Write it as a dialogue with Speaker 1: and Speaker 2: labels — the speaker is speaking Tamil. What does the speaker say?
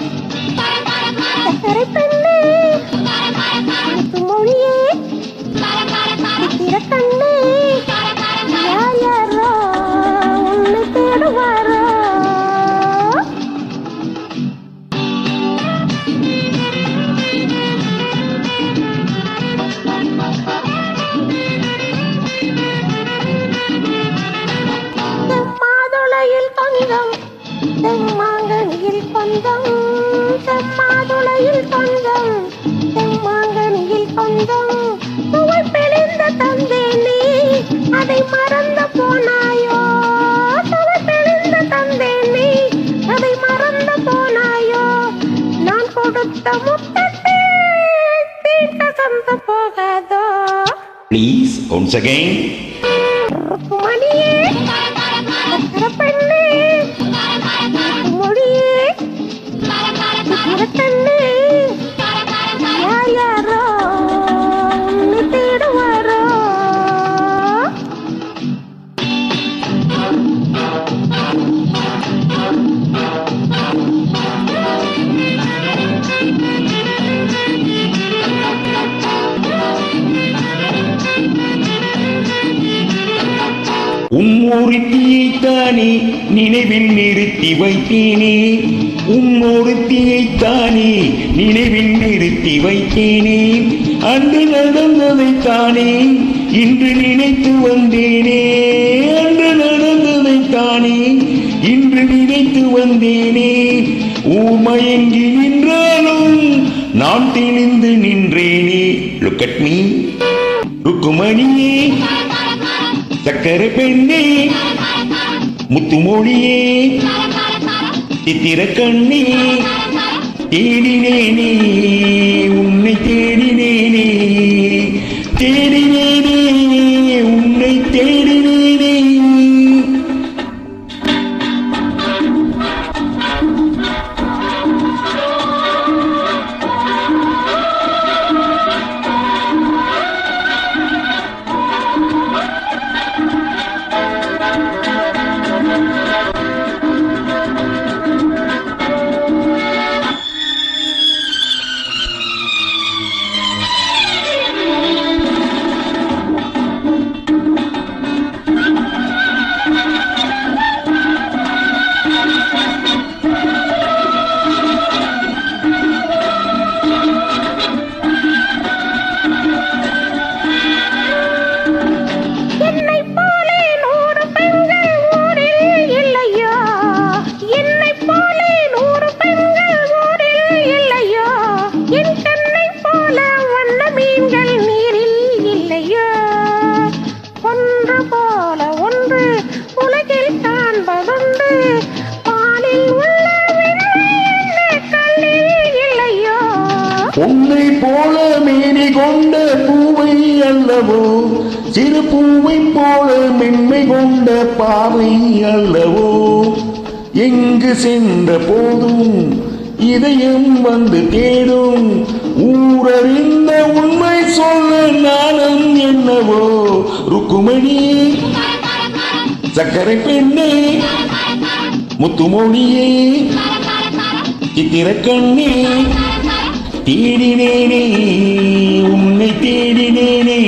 Speaker 1: い。மாலையில் கொஞ்சம் செம்மாங்கனியில் கொஞ்சம். சுவை பிழிந்த தந்தேனே அதை மறந்து போனாயோ? சுவை பிழிந்த அதை மறந்து போனாயோ? நான் கொடுத்த முத்தத்தை தீட்ட சந்து போகாதோ?
Speaker 2: Please, once again.
Speaker 1: மணியே
Speaker 2: உம்மொருத்தியைத்தானே நினைவில் நிறுத்தி வைத்தேனே. உம்மொருத்தியைத்தானே நினைவில் நிறுத்தி வைத்தேனே. அன்று நடந்ததைத்தானே இன்று நினைத்து வந்தேனே. அன்று நடந்ததைத்தானே இன்று நினைத்து வந்தேனே. ஊமயங்கி நின்றாலும் நான் தெளிந்து நின்றேனே. லுக் அட் மீ ருக்குமணியே சக்கர பெண்ணே முத்துமொழியே சித்திர கண்ணே தேடினேனே உன்னை தேடினேனே தேடினே உன்னை
Speaker 1: போல
Speaker 2: மேனி கொண்ட பூவை அல்லவோ சிறு பூவை போல மென்மை கொண்ட பாவை அல்லவோ எங்கு சென்ற போதும் இதயம் வந்து தேடும். ஊரறிந்த உண்மை சொல்ல நாணம் என்னவோ ருக்குமணி. சக்கரை பெண்ணே முத்துமொழியே. തേടി നേനേ ഉമ്മി തേടി നേനേ